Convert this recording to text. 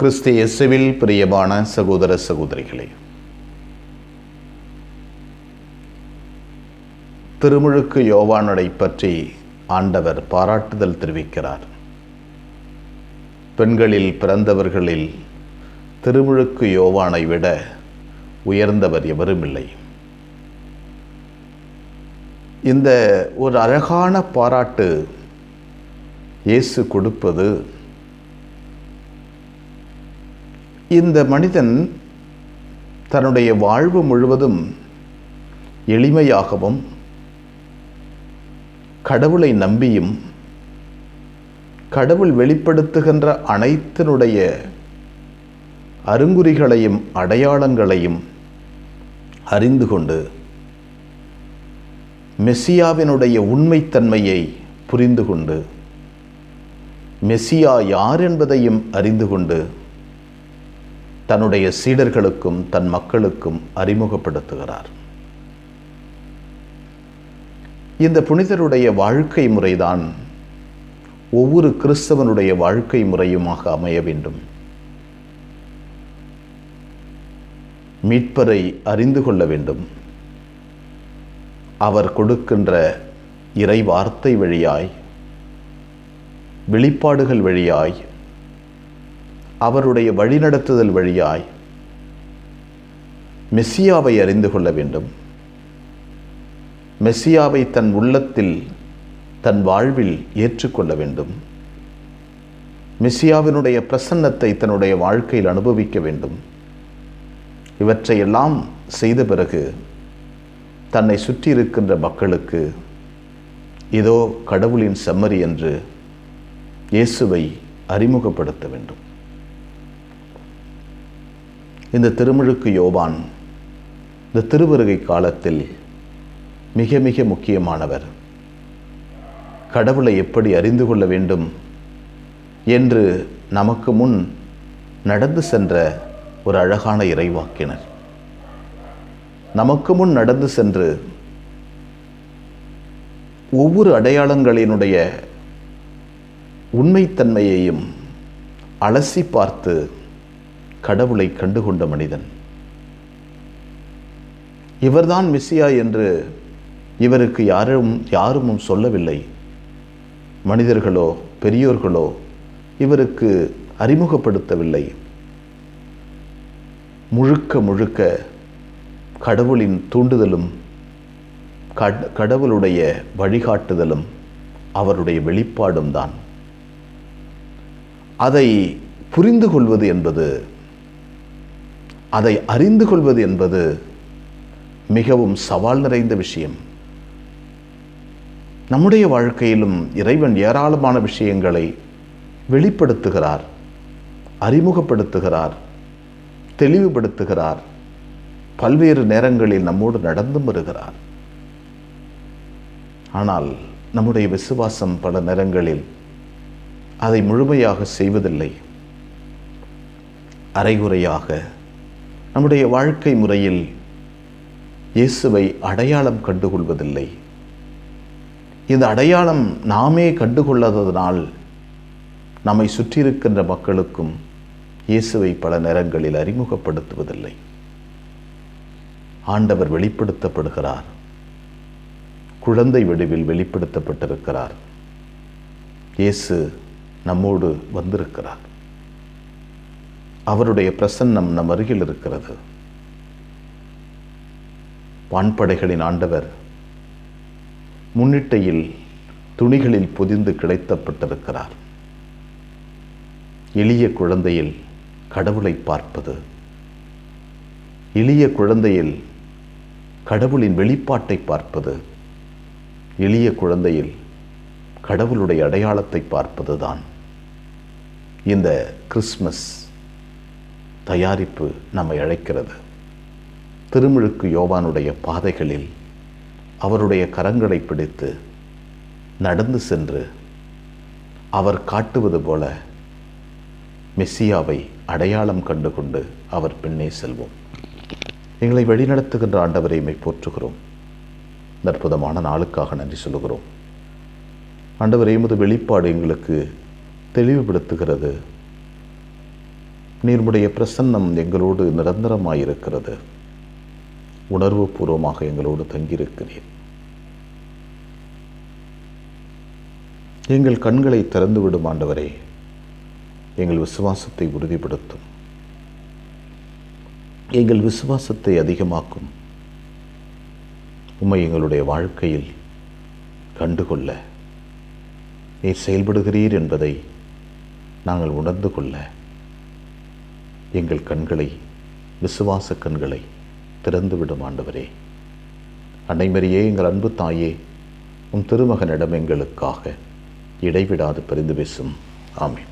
கிறிஸ்து இயேசுவில் பிரியமான சகோதர சகோதரிகளே திருமுழுக்கு யோவானடை பற்றி ஆண்டவர் பாராட்டுதல் தெரிவிக்கிறார். பெண்களில் பிறந்தவர்களில் திருமுழுக்கு யோவானை விட உயர்ந்தவர் எவருமில்லை. இந்த ஒரு அழகான பாராட்டு இயேசு கொடுப்பது இந்த மனிதன் தன்னுடைய வாழ்வு முழுவதும் எளிமையாகவும் கடவுளை நம்பியும் கடவுள் வெளிப்படுத்துகின்ற அனைத்தினுடைய அருங்குறிகளையும் அடையாளங்களையும் அறிந்து கொண்டு மெஸ்ஸியாவினுடைய உண்மைத்தன்மையை புரிந்து கொண்டு மெஸ்ஸியா யார் என்பதையும் அறிந்து கொண்டு தன்னுடைய சீடர்களுக்கும் தன் மக்களுக்கும் அறிமுகப்படுத்துகிறார். இந்த புனிதருடைய வாழ்க்கை முறைதான் ஒவ்வொரு கிறிஸ்தவனுடைய வாழ்க்கை முறையுமாக அமைய வேண்டும். மீட்பரை அறிந்து கொள்ள வேண்டும். அவர் கொடுக்கின்ற இறை வார்த்தை வழியாய் வெளிப்பாடுகள் வழியாய் அவருடைய வழிநடத்துதல் வழியாய் மெஸ்ஸியாவை அறிந்து கொள்ள வேண்டும். மெஸ்ஸியாவை தன் உள்ளத்தில் தன் வாழ்வில் ஏற்றுக்கொள்ள வேண்டும். மெஸ்ஸியாவினுடைய பிரசன்னத்தை தன்னுடைய வாழ்க்கையில் அனுபவிக்க வேண்டும். இவற்றையெல்லாம் செய்த பிறகு தன்னை சுற்றி இருக்கின்ற மக்களுக்கு இதோ கடவுளின் செம்மறி என்று இயேசுவை அறிமுகப்படுத்த வேண்டும். இந்த திருமுழுக்கு யோபான் இந்த திருவருகை காலத்தில் மிக மிக முக்கியமானவர். கடவுளை எப்படி அறிந்து கொள்ள வேண்டும் என்று நமக்கு முன் நடந்து சென்ற ஒரு அழகான இறைவாக்கினர். நமக்கு முன் நடந்து சென்று ஒவ்வொரு அடையாளங்களினுடைய உண்மைத்தன்மையையும் அலசி பார்த்து கடவுளை கண்டுகொண்ட மனிதன். இவர்தான் மிஸ்ஸியா என்று இவருக்கு யாரும் யாரும் சொல்லவில்லை. மனிதர்களோ பெரியோர்களோ இவருக்கு அறிமுகப்படுத்தவில்லை. முழுக்க முழுக்க கடவுளின் தூண்டுதலும் கடவுளுடைய வழிகாட்டுதலும் அவருடைய வெளிப்பாடும் தான் அதை புரிந்து கொள்வது என்பது அதை அறிந்து கொள்வது என்பது மிகவும் சவால் நிறைந்த விஷயம். நம்முடைய வாழ்க்கையிலும் இறைவன் ஏராளமான விஷயங்களை வெளிப்படுத்துகிறார் அறிமுகப்படுத்துகிறார் தெளிவுபடுத்துகிறார் பல்வேறு நேரங்களில் நம்மோடு நடந்தும் வருகிறார். ஆனால் நம்முடைய விசுவாசம் பல நேரங்களில் அதை முழுமையாக செய்வதில்லை. அரைகுறையாக நம்முடைய வாழ்க்கை முறையில் இயேசுவை அடையாளம் கண்டுகொள்வதில்லை. இந்த அடையாளம் நாமே கண்டுகொள்ளாததனால் நம்மை சுற்றியிருக்கின்ற மக்களுக்கும் இயேசுவை பல நேரங்களில் அறிமுகப்படுத்துவதில்லை. ஆண்டவர் வெளிப்படுத்தப்படுகிறார். குழந்தை வடிவில் வெளிப்படுத்தப்பட்டிருக்கிறார். இயேசு நம்மோடு வந்திருக்கிறார். அவருடைய பிரசன்னம் நம் அருகில் இருக்கிறது. வான்படைகளின் ஆண்டவர் முன்னிட்டையில் துணிகளில் பொதிந்து கிடைத்தப்பட்டிருக்கிறார். எளிய குழந்தையில் கடவுளை பார்ப்பது எளிய குழந்தையில் கடவுளின் வெளிப்பாட்டை பார்ப்பது எளிய குழந்தையில் கடவுளுடைய அடையாளத்தை பார்ப்பது தான் இந்த கிறிஸ்மஸ் தயாரிப்பு நம்மை அழைக்கிறது. திருமுழுக்கு யோவானுடைய பாதைகளில் அவருடைய கரங்களை பிடித்து நடந்து சென்று அவர் காட்டுவது போல மெஸ்ஸியாவை அடையாளம் கண்டு கொண்டு அவர் பின்னே செல்வோம். எங்களை வழிநடத்துகின்ற ஆண்டவரை மை போற்றுகிறோம். அற்புதமான நாளுக்காக நன்றி சொல்லுகிறோம். ஆண்டவரே எமது வெளிப்பாடு எங்களுக்கு தெளிவுபடுத்துகிறது. நீர்முடைய பிரசன்னம் எங்களோடு நிரந்தரமாயிருக்கிறது. உணர்வு பூர்வமாக எங்களோடு தங்கியிருக்கிறீர். எங்கள் கண்களை திறந்து விடும் ஆண்டவரே எங்கள் விசுவாசத்தை உறுதிப்படுத்தும். எங்கள் விசுவாசத்தை அதிகமாக்கும். உம்மை எங்களுடைய வாழ்க்கையில் கண்டுகொள்ள நீர் செயல்படுகிறீர் என்பதை நாங்கள் உணர்ந்து கொள்ள எங்கள் கண்களை விசுவாச கண்களை திறந்துவிடும் ஆண்டவரே. அன்னைமரியே எங்கள் அன்பு தாயே உன் திருமகனிடம் எங்களுக்காக இடைவிடாது பரிந்து பேசும். ஆமீன்.